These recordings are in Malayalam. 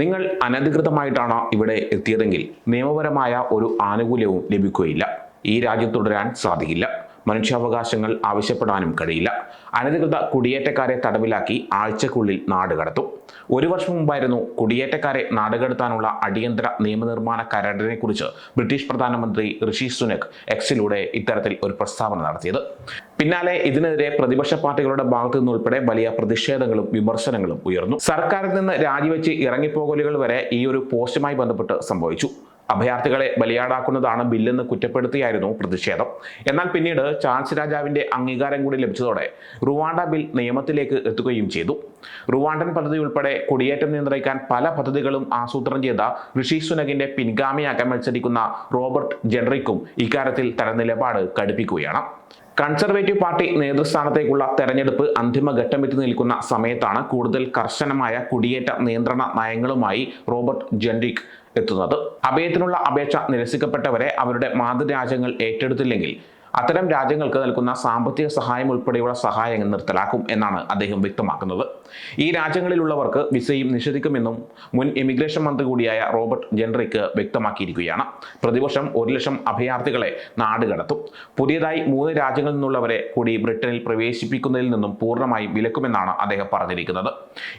നിങ്ങൾ അനധികൃതമായിട്ടാണ് ഇവിടെ എത്തിയതെങ്കിൽ നിയമപരമായ ഒരു ആനുകൂല്യവും ലഭിക്കുകയില്ല. ഈ രാജ്യം തുടരാൻ സാധിക്കില്ല. മനുഷ്യാവകാശങ്ങൾ ആവശ്യപ്പെടാനും കഴിയില്ല. അനധികൃത കുടിയേറ്റക്കാരെ തടവിലാക്കി ആഴ്ചക്കുള്ളിൽ നാട് കടത്തും. ഒരു വർഷം മുമ്പായിരുന്നു കുടിയേറ്റക്കാരെ നാടുകടത്താനുള്ള അടിയന്തര നിയമനിർമ്മാണ കരടിനെ കുറിച്ച് ബ്രിട്ടീഷ് പ്രധാനമന്ത്രി ഋഷി സുനക് എക്സിലൂടെ ഇത്തരത്തിൽ ഒരു പ്രസ്താവന നടത്തിയത്. പിന്നാലെ ഇതിനെതിരെ പ്രതിപക്ഷ പാർട്ടികളുടെ ഭാഗത്തു നിന്നുൾപ്പെടെ വലിയ പ്രതിഷേധങ്ങളും വിമർശനങ്ങളും ഉയർന്നു. സർക്കാരിൽ നിന്ന് രാജിവെച്ച് ഇറങ്ങിപ്പോകലുകൾ വരെ ഈ ഒരു പോസ്റ്റുമായി ബന്ധപ്പെട്ട് സംഭവിച്ചു. അഭയാർത്ഥികളെ ബലിയാടാക്കുന്നതാണ് ബില്ലെന്ന് കുറ്റപ്പെടുത്തിയായിരുന്നു പ്രതിഷേധം. എന്നാൽ പിന്നീട് ചാൾസ് രാജാവിന്റെ അംഗീകാരം കൂടി ലഭിച്ചതോടെ റുവാണ്ട ബിൽ നിയമത്തിലേക്ക് എത്തുകയും ചെയ്തു. റുവാണ്ടൻ പദ്ധതി ഉൾപ്പെടെ കുടിയേറ്റം നിയന്ത്രിക്കാൻ പല പദ്ധതികളും ആസൂത്രണം ചെയ്ത ഋഷി സുനകിന്റെ പിൻഗാമിയാക്കാൻ മത്സരിക്കുന്ന റോബർട്ട് ജെൻറിക്കും ഇക്കാര്യത്തിൽ തന്റെ നിലപാട് കടുപ്പിക്കുകയാണ്. കൺസർവേറ്റീവ് പാർട്ടി നേതൃസ്ഥാനത്തേക്കുള്ള തെരഞ്ഞെടുപ്പ് അന്തിമ ഘട്ടമെത്തി നിൽക്കുന്ന സമയത്താണ് കൂടുതൽ കർശനമായ കുടിയേറ്റ നിയന്ത്രണ നയങ്ങളുമായി റോബർട്ട് ജെൻറിക് എത്തുന്നത്. അഭയത്തിനുള്ള അപേക്ഷ നിരസിക്കപ്പെട്ടവരെ അവരുടെ മാതൃരാജ്യങ്ങൾ ഏറ്റെടുത്തില്ലെങ്കിൽ അത്തരം രാജ്യങ്ങൾക്ക് നൽകുന്ന സാമ്പത്തിക സഹായം ഉൾപ്പെടെയുള്ള സഹായങ്ങൾ നിർത്തലാക്കും എന്നാണ് അദ്ദേഹം വ്യക്തമാക്കുന്നത്. ഈ രാജ്യങ്ങളിലുള്ളവർക്ക് വിസയും നിഷേധിക്കുമെന്നും മുൻ ഇമിഗ്രേഷൻ മന്ത്രി കൂടിയായ റോബർട്ട് ജെൻറിക്ക് വ്യക്തമാക്കിയിരിക്കുകയാണ്. പ്രതിവർഷം ഒരു ലക്ഷം അഭയാർത്ഥികളെ നാട് കടത്തും. പുതിയതായി മൂന്ന് രാജ്യങ്ങളിൽ നിന്നുള്ളവരെ കൂടി ബ്രിട്ടനിൽ പ്രവേശിപ്പിക്കുന്നതിൽ നിന്നും പൂർണമായും വിലക്കുമെന്നാണ് അദ്ദേഹം പറഞ്ഞിരിക്കുന്നത്.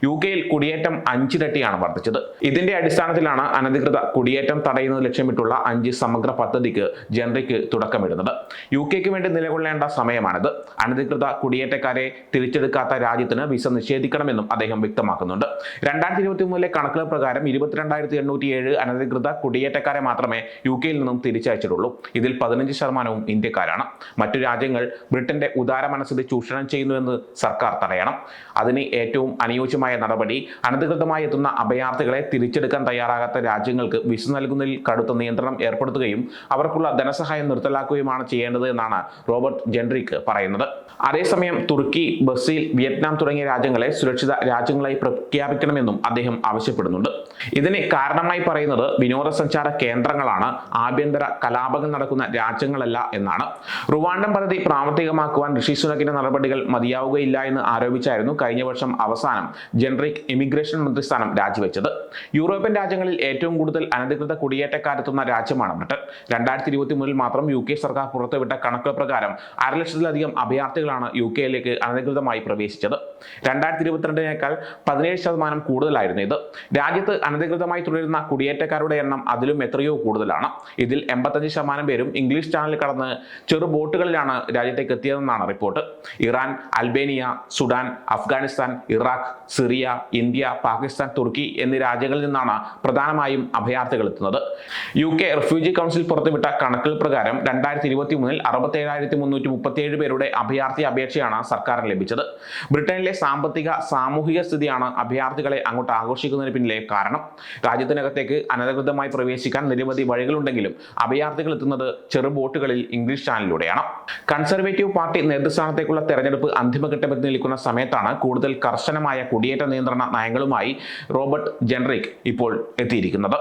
യു കെയിൽ കുടിയേറ്റം അഞ്ചിരട്ടിയാണ് വർദ്ധിച്ചത്. ഇതിന്റെ അടിസ്ഥാനത്തിലാണ് അനധികൃത കുടിയേറ്റം തടയുന്നത് ലക്ഷ്യമിട്ടുള്ള അഞ്ച് സമഗ്ര പദ്ധതിക്ക് ജനറിക്ക് തുടക്കമിടുന്നത്. യു കെക്ക് വേണ്ടി നിലകൊള്ളേണ്ട സമയമാണിത്. അനധികൃത കുടിയേറ്റക്കാരെ തിരിച്ചെടുക്കാത്ത രാജ്യത്തിന് വിസ നിഷേധിക്കണമെന്നും അദ്ദേഹം വ്യക്തമാക്കുന്നുണ്ട്. രണ്ടായിരത്തി ഇരുപത്തി മൂന്നിലെ കണക്കുകൾ പ്രകാരം ഇരുപത്തിരണ്ടായിരത്തി എണ്ണൂറ്റി ഏഴ് അനധികൃത കുടിയേറ്റക്കാരെ മാത്രമേ യു കെയിൽ നിന്നും തിരിച്ചയച്ചിട്ടുള്ളൂ. ഇതിൽ പതിനഞ്ച് ശതമാനവും ഇന്ത്യക്കാരാണ്. മറ്റു രാജ്യങ്ങൾ ബ്രിട്ടന്റെ ഉദാര മനസ്സിൽ ചൂഷണം ചെയ്യുന്നുവെന്ന് സർക്കാർ തടയണം. അതിന് ഏറ്റവും അനുയോജ്യമായ നടപടി അനധികൃതമായി എത്തുന്ന അഭയാർത്ഥികളെ തിരിച്ചെടുക്കാൻ തയ്യാറാകാത്ത രാജ്യങ്ങൾക്ക് വിസ നൽകുന്നതിൽ കടുത്ത നിയന്ത്രണം ഏർപ്പെടുത്തുകയും അവർക്കുള്ള ധനസഹായം നിർത്തലാക്കുകയുമാണ് ചെയ്യേണ്ടത് എന്നാണ് റോബർട്ട് ജെൻറിക്ക് പറയുന്നത്. അതേസമയം തുർക്കി ബ്രസീൽ വിയറ്റ്നാം തുടങ്ങിയ രാജ്യങ്ങളെ സുരക്ഷിത രാജ്യങ്ങളായി പ്രഖ്യാപിക്കണമെന്നും അദ്ദേഹം ആവശ്യപ്പെടുന്നുണ്ട്. ഇതിന് കാരണമായി പറയുന്നത് വിനോദസഞ്ചാര കേന്ദ്രങ്ങളാണ്. ആഭ്യന്തര കലാപങ്ങൾ നടക്കുന്ന രാജ്യങ്ങളല്ല എന്നാണ്. റുവാണ്ടൻ പദ്ധതി പ്രാവർത്തികമാക്കുവാൻ ഋഷി സുനക്കിന്റെ നടപടികൾ മതിയാവുകയില്ല എന്ന് ആരോപിച്ചായിരുന്നു കഴിഞ്ഞ വർഷം അവസാനം ജനറിക് ഇമിഗ്രേഷൻ മന്ത്രിസ്ഥാനം രാജിവെച്ചത്. യൂറോപ്യൻ രാജ്യങ്ങളിൽ ഏറ്റവും കൂടുതൽ അനധികൃത കുടിയേറ്റക്കാരെത്തുന്ന രാജ്യമാണ് ബ്രിട്ടൻ രണ്ടായിരത്തി ഇരുപത്തി മൂന്നിൽ മാത്രം യു കെ സർക്കാർ പുറത്തുവിട്ട കണക്കുകൾ പ്രകാരം അര ലക്ഷത്തിലധികം അഭയാർത്ഥികളാണ് യു കെയിലേക്ക് അനധികൃതമായി പ്രവേശിച്ചത്. രണ്ടായിരത്തി ഇരുപത്തിരണ്ടിനേക്കാൾ പതിനേഴ് ശതമാനം കൂടുതലായിരുന്നു ഇത്. രാജ്യത്ത് അനധികൃതമായി തുടരുന്ന കുടിയേറ്റക്കാരുടെ എണ്ണം അതിലും എത്രയോ കൂടുതലാണ്. ഇതിൽ എൺപത്തഞ്ച് ശതമാനം പേരും ഇംഗ്ലീഷ് ചാനൽ കടന്ന് ചെറു ബോട്ടുകളിലാണ് രാജ്യത്തേക്ക് എത്തിയതെന്നാണ് report. Iran Albania Sudan Afghanistan Iraq Syria India Pakistan Turkey എന്നീ രാജ്യങ്ങളിൽ നിന്നാണ് പ്രധാനമായും അഭയാർത്ഥികൾ എത്തുന്നത്. യു കെ റിഫ്യൂജി കൗൺസിൽ പുറത്തുവിട്ട കണക്കുകൾ പ്രകാരം രണ്ടായിരത്തി ഇരുപത്തി മൂന്നിൽ അറുപത്തേഴായിരത്തി മുന്നൂറ്റി മുപ്പത്തിയേഴ് പേരുടെ അഭയാർത്ഥി അപേക്ഷയാണ് സർക്കാരിന് ലഭിച്ചത്. ബ്രിട്ടനിലെ സാമ്പത്തിക സാമൂഹിക സ്ഥിതിയാണ് അഭയാർത്ഥികളെ അങ്ങോട്ട് ആഘോഷിക്കുന്നതിന് പിന്നിലെ കാരണം. രാജ്യത്തിനകത്തേക്ക് അനധികൃതമായി പ്രവേശിക്കാൻ നിരവധി വഴികളുണ്ടെങ്കിലും അഭയാർത്ഥികൾ എത്തുന്നത് ചെറു ബോട്ടുകളിൽ ഇംഗ്ലീഷ് ചാനലിലൂടെയാണ് കൺസർവേറ്റീവ് പാർട്ടി നേതൃസ്ഥാനത്തേക്കുള്ള തെരഞ്ഞെടുപ്പ് അന്തിമഘട്ടമെത്തി നിൽക്കുന്ന സമയത്താണ് കൂടുതൽ കർശനമായ കുടിയേറ്റ നിയന്ത്രണ നയങ്ങളുമായി റോബർട്ട് ജെൻറിക് ഇപ്പോൾ എത്തിയിരിക്കുന്നത്.